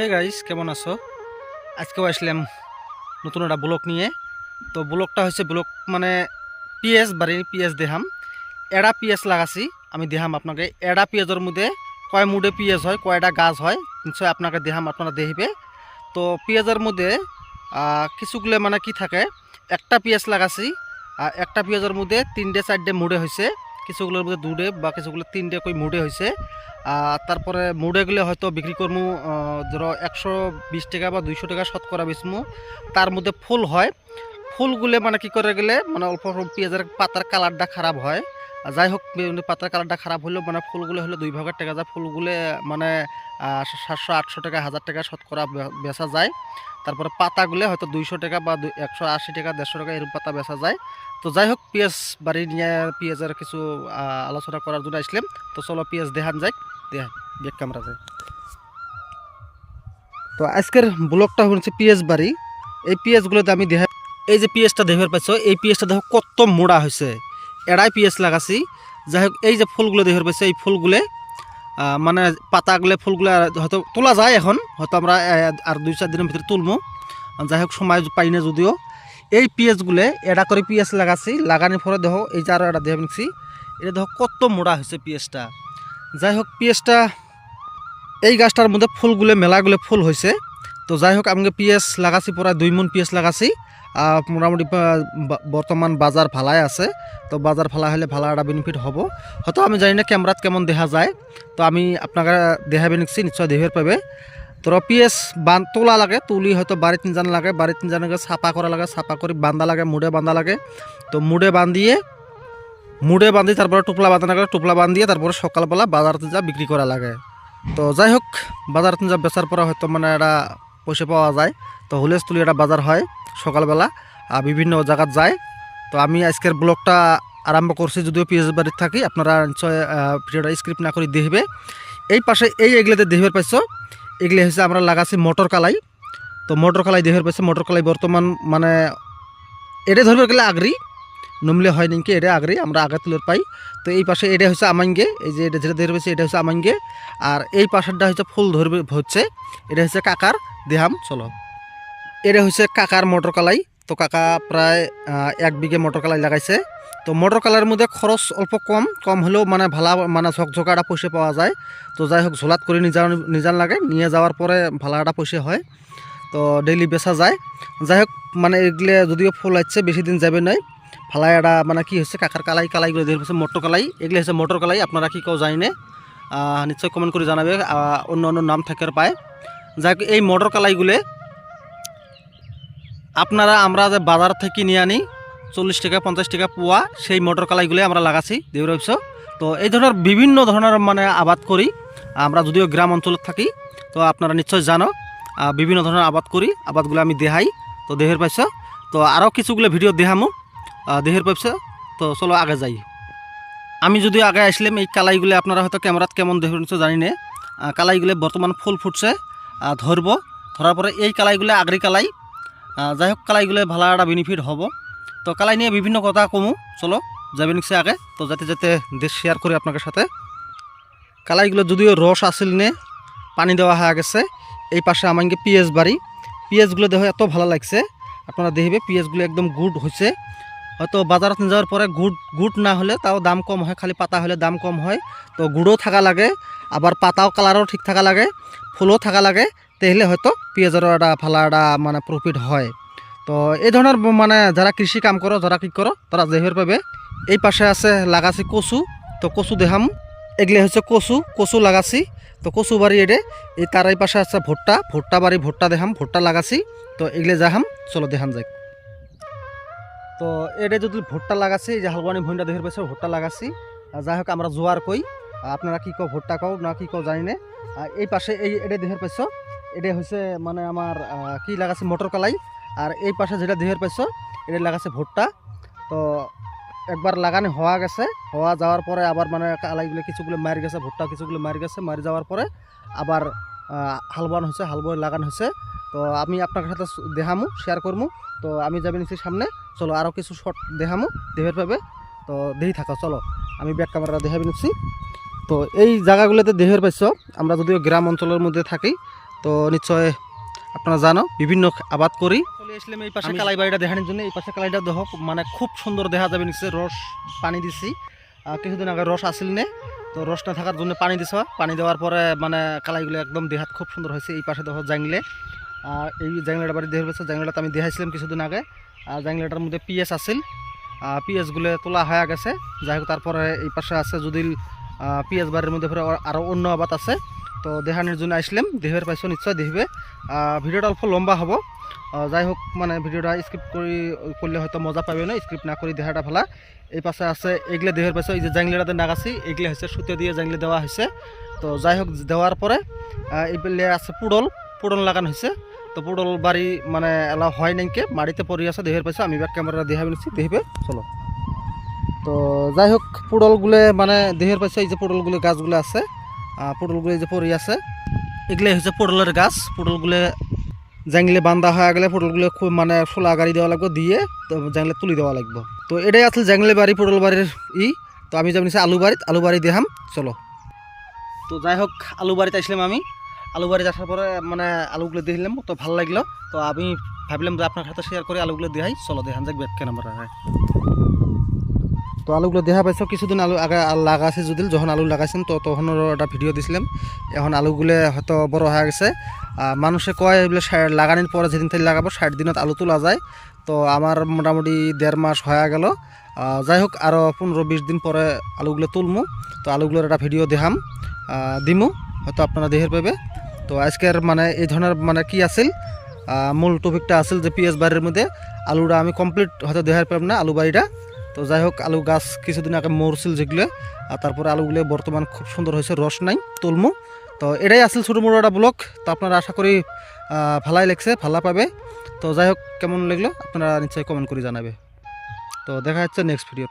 Hey guys কেমন আছো? আজকেও আসলাম নতুন একটা ব্লক নিয়ে। তো ব্লকটা হচ্ছে ব্লক মানে পিএস বাড়ি পিএস দেহাম এড়া পিএস লাগাছি, আমি দেহাম আপনাকে। এড়া পিঁয়াজের মধ্যে কয় মুডে পিঁয়াজ হয়, কয়টা গাছ হয় নিশ্চয় আপনাকে দেহাম আপনারা দেখিবে। তো পিঁয়াজের মধ্যে কিছুগুলো মানে কি থাকে, একটা পিঁয়াজ লাগাছি একটা পিঁয়াজের মধ্যে তিনটে, চারটে মুড়ে হয়েছে কিছুগুলোর মধ্যে দুটে বা কিছুগুলো তিনটে কই মুড়ে হয়েছে তারপরে মুডেগুলো গেলে হয়তো বিক্রি করব ধরো একশো বিশ টাকা বা দুইশো টাকা শতকরা বেচমু। তার মধ্যে ফুল হয়। ফুলগুলো মানে কি করে গেলে মানে অল্প অল্প পেঁয়াজের পাতার কালারটা খারাপ হয়। যাই হোক এমনি পাতার কালারটা খারাপ হলেও মানে ফুলগুলো হলে দুই ভাগের টাকা যায়। ফুলগুলো মানে সাতশো, আটশো টাকা, হাজার টাকা শতকরা বেচা যায়। তারপরে পাতাগুলো হয়তো দুইশো টাকা বা একশো আশি টাকা, দেড়শো টাকা এরকম পাতা বেচা যায়। তো যাই হোক, পেঁয়াজ বাড়ি নিয়ে পেঁয়াজের কিছু আলোচনা করার জন্য আসলাম। তো চলো পেঁয়াজ দেখান যাই। দেখান বেগ ক্যামেরা যায় তো আজকের ব্লগটা হচ্ছে পিএস বাড়ি। এই পিএসগুলোতে আমি দেখা এই যে পিএসটা দেখতে পাচ্ছ এই পিএসটা দেখো কত মোড়া হয়েছে এড়াই পিএস লাগাছি। যাই হোক এই যে ফুলগুলো দেখতে পাচ্ছ এই ফুলগুলো মানে পাতাগুলো, ফুলগুলো হয়তো তোলা যায় এখন, হয়তো আমরা আর দুই চার দিনের ভিতরে তুলবো যাই হোক সময় পাই না যদিও। এই পিএসগুলো এড়া করে পিএস লাগাছি। লাগানোর পরে দেখো, এই যে আরও এটা দেখে নিচ্ছি। এটা দেখো, কত মোড়া হয়েছে পিএসটা। যাই হোক পিএসটা, এই গাছটার মধ্যে ফুলগুলো, মেলাগুলো ফুল হয়েছে। তো যাই হোক আমি পিএস লাগাছি প্রায় দুই মন পিএস লাগাছি। মোটামুটি বর্তমান বাজার ভালাই আছে। তো বাজার ভালা হলে ভালো একটা বেনিফিট হব। হয়তো আমি জানি না ক্যামেরাত কেমন দেখা যায়। তো আমি আপনাকে দেখাবে নিচ্ছি নিশ্চয় দেহের পাবে তো পিএস বান তোলা লাগে, তুলি হয়তো বাড়িতে নিজান লাগে বাড়িতে নিজান লাগে ছাপা করা লাগে ছাপা করে বান্ধা লাগে মুড়ে বান্ধা লাগে। তো মুড়ে বান্ধিয়ে মুড়ে বান্ধি তারপরে টুপলা বাঁধানো লাগে, টুপলা বান্ধিয়ে তারপরে সকালবেলা বাজারতে যা বিক্রি করা লাগে। তো যাই হোক বাজারতে যা বেচার পরে হয়তো মানে একটা পয়সা পাওয়া যায়। তো হুলেস তুলি একটা বাজার হয় সকালবেলা, আর বিভিন্ন জায়গাত যায়। তো আমি আজকের ব্লগটা আরম্ভ করছি, যদিও পিএস বাড়িতে থাকি, আপনারা নিশ্চয় ভিডিওটা স্ক্রিপ্ট না করে দেখবে। এই পাশে এই এগুলোতে দেহের পাইছ, এগুলি হচ্ছে আমরা লাগাছি মটর কালাই। তো মটর কালাই দেহের পাইছে, মটর কালাই বর্তমান মানে এটা ধরবে গেলে আগরি নমলে হয় নাকি এটা আগরি আমরা আগা তুলের পাই। তো এই পাশে এটা হচ্ছে আমাঙ্গে এই যে এটা যেটা ধরে পাইছে, এটা হচ্ছে আমাঙ্গে আর এই পাশেরটা হচ্ছে ফুল ধরবে, হচ্ছে, এটা হচ্ছে কাকার। দেহাম, চলো। এটা হচ্ছে কাকার মটর কালাই। তো কাকা প্রায় এক বিঘে মটর কালাই লাগাইছে। তো মটর কালার মধ্যে খরচ অল্প কম। কম হলেও মানে ভালা মানে ঝকঝকাটা পয়সা পাওয়া যায়। তো যাই হোক ঝোলাত করে যাওয়া নিজান লাগে নিয়ে যাওয়ার পরে ভালা একটা পয়সা হয়। তো ডেইলি বেচা যায়। যাই হোক মানে এগুলো যদিও ফুল আসছে বেশি দিন যাবে নয় ফালাই একটা মানে কি হচ্ছে কাকার কালাই কালাইগুলো দেখে হচ্ছে মটর কালাই। এগুলো হচ্ছে মটর কালাই। আপনারা কি কেউ জানি নিশ্চয় কমেন্ট করে জানাবে অন্য অন্য নাম থাকার পায়। যাই এই মটর কালাইগুলো আপনারা আমরা যে বাজার থেকে নিয়ে আনি চল্লিশ টাকা পঞ্চাশ টাকা পোয়া সেই মটর কালাইগুলো আমরা লাগাছি দেউর তো এই ধরনের বিভিন্ন ধরনের মানে আবাদ করি আমরা যদিও গ্রাম অঞ্চলত থাকি তো আপনারা নিশ্চয় জানো বিভিন্ন ধরনের আবাদ করি আবাদগুলো আমি দেখাই তো দেহের পাইছ তো আরও কিছুগুলো ভিডিও আহ, দেহের পাইছ তো চলো আগে যাই। আমি যদি আগে আসলাম এই কালাইগুলো আপনারা হয়তো ক্যামেরাত কেমন দেখে জানি না কালাইগুলো বর্তমান ফুল ফুটছে ধরব। ধরার পরে এই কালাইগুলো আগরি কালাই। যাই হোক কালাইগুলো ভালো একটা বেনিফিট হব। তো কালাই নিয়ে বিভিন্ন কথা কমু। চলো, যাবে নিচ্ছে আগে। তো যাতে যাতে দেশ শেয়ার করি আপনাদের সাথে। কালাইগুলো যদিও রস আসিল নে, পানি দেওয়া হয়ে গেছে। এই পাশে আমাকে পিঁয়াজ বাড়ি। পিঁয়াজগুলো দেখো এত ভালো লাগছে। আপনারা দেখবে, পিঁয়াজগুলো একদম গুড হয়েছে হয়তো বাজারত যাওয়ার পরে গুড় গুড় না হলে তাও দাম কম হয়, খালি পাতা হলে দাম কম হয়। তো গুড়ও থাকা লাগে, আবার পাতাও কালারও ঠিক থাকা লাগে, ফুলও থাকা লাগে, তাহলে হয়তো পেঁয়াজেরও একটা ভালো একটা মানে প্রফিট হয়। তো এই ধরনের মানে যারা কৃষি কাম করো, যারা কি করো, তারা যেহের পাবে। এই পাশে আছে লাগাছি কচু, তো কচু দেখাম। এগুলি হচ্ছে কচু কচু লাগাছি। তো কচু বাড়ি এডে, এই তার এই পাশে আছে ভুট্টা ভুট্টা বাড়ি ভুট্টা দেখাম, ভুট্টা লাগাছি। তো এগুলি দেখাম চলো দেখাম যাক। তো এডে যদি ভুট্টা লাগাছি যে হালবানি ভুঁইটা দেখে পাইছে ভুট্টা লাগাছি। যাই হোক আমরা জোয়ার কই। আপনারা কি কো ভুট্টা কও না কি কও জানি না। এই পাশে এই এডে দেখে পাইছো এটা হচ্ছে মানে আমার কি লাগাছে মোটর কলাই। আর এই পাশে যেটা দেহের পাইছো এটা লাগাছে ভুট্টা। তো একবার লাগানো হওয়া গেছে। হওয়া যাওয়ার পরে আবার মানে কালাইগুলো কিছুগুলো মারি গেছে ভুট্টা কিছুগুলো মারি গেছে মারি যাওয়ার পরে আবার আহ, হাল বান হয়েছে হাল বই লাগানো হয়েছে তো আমি আপনার সাথে দেখামু শেয়ার করমু। তো আমি যাবে নিচ্ছি সামনে। চলো আরও কিছু শর্ট দেখামো দেহের পাবে। তো দেহি থাকো চলো। আমি ব্যাক ক্যামেরা দেখাবি নিচ্ছি। তো এই জায়গাগুলোতে দেহের পাইছ আমরা যদিও গ্রাম অঞ্চলের মধ্যে থাকি তো নিশ্চয় আপনারা জানো বিভিন্ন আবাদ করি। চলে আসলাম এই পাশে কালাই বাড়িটা দেখানোর জন্য। এই পাশে কালাইটা দেখ মানে খুব সুন্দর দেখা যাবে নিশ্চয় রস পানি দিছি। কিছুদিন আগে রস আসিল নে। তো রস না থাকার জন্য পানি দিছ। পানি দেওয়ার পরে মানে কালাইগুলো একদম দেহাত খুব সুন্দর হয়েছে। এই পাশে দেখো জাংলে আহ, এই জাংলাটা বাড়ি দেহের পাশে জাংলাটা আমি দেখাইছিলাম কিছুদিন আগে। আর জাংলাটার মধ্যে পিএস আছিল। পিএসগুলো তোলা হয়ে গেছে। যাই হোক তারপরে এই পাশে আছে যদি পিএস বাড়ির মধ্যে আরও অন্য আবাদ আছে। তো দেখানোর জন্য আসলাম। দেহের পাইছো নিশ্চয় দেখবে ভিডিওটা অল্প লম্বা হ'ব। যাই হোক মানে ভিডিওটা স্ক্রিপ্ট কৰি করলে হয়তো মজা পাবে না। স্ক্রিপ্ট না করে দেখাটা ভালা। এই পাশে আছে এগুলো দেহের পাইছো এই যে জাংলিটাতে নাগাছি এগুলো হচ্ছে সুতো দিয়ে জাংলি দেওয়া হয়েছে তো যাই হোক দেওয়ার পরে আহ, এইগুলো আছে পুডল। পুডল লাগানো হয়েছে তো পুডল বাড়ি মানে এলা হয় নাকি মাটিতে পড়ি আছে দেহের পাশে আমি ব্যাক ক্যামেরা দেখাবি নিচ্ছি দেখবে? চলো। তো যাই হোক পুডলগুলো মানে দেহের পাশে এই যে পুডলগুলো গাছগুলো আছে আহ, পুডলগুলো এই যে পড়ি আছে এগুলো হচ্ছে পটলের গাছ। পটলগুলো জাংলে বান্ধা হয়ে গেলে পটলগুলো খুব মানে ফোলা গাড়ি দেওয়া লাগবে দিয়ে তো জাংলে তুলি দেওয়া লাগবে। তো এটাই আসলে জাংলে বাড়ি পটল বাড়ির ই। তো আমি যাব আলু বাড়িত আলু বাড়ি দেখাম চলো। তো যাই হোক আলু বাড়িতে আসলাম আমি। আলু বাড়িতে আসার পরে মানে আলুগুলো দেখলাম তো ভালো লাগল। তো আমি ভাবলাম যে আপনার সাথে শেয়ার করে, আলুগুলো দেখাই চলো দেখান যাক ব্যাট নাম্বার তো আলুগুলো দেখা পাইছো কিছুদিন আলু আগে আলু লাগাইছে যদি যখন আলু লাগাইছেন, তো তখনও একটা ভিডিও দিছিলাম। এখন আলুগুলো হয়তো বড় হয়ে গেছে। মানুষে কয় এগুলো লাগানোর পরে যেদিন থেকে লাগাবো ষাট দিনত আলু তোলা যায়। তো আমার মোটামুটি দেড় মাস হয়ে গেল। যাই হোক আরও পনেরো, বিশ দিন পরে আলুগুলো তুলমু। তো আলুগুলোর একটা ভিডিও দেখাম। দিমু। হয়তো আপনারা দেহের পাবে তো আজকের মানে এই ধরনের মানে কি আছিল? মূল টপিকটা আছিল যে পিএস বাড়ির মধ্যে আলুটা আমি কমপ্লিট হয়তো দেখার পারব না আলু বাড়িটা তো যাই হোক, আলু গাছ কিছুদিন আগে মরছিল যেগুলো আর তারপরে আলুগুলো বর্তমান খুব সুন্দর হয়েছে রস নাই, তুলমু। তো এটাই আসল ছোটো মোটো একটা ব্লগ তো আপনারা আশা করি ভালাই লাগছে, ভালা পাবে। তো যাই হোক, কেমন লাগল? আপনারা নিশ্চয়ই কমেন্ট করে জানাবে। তো দেখা যাচ্ছে নেক্সট ভিডিও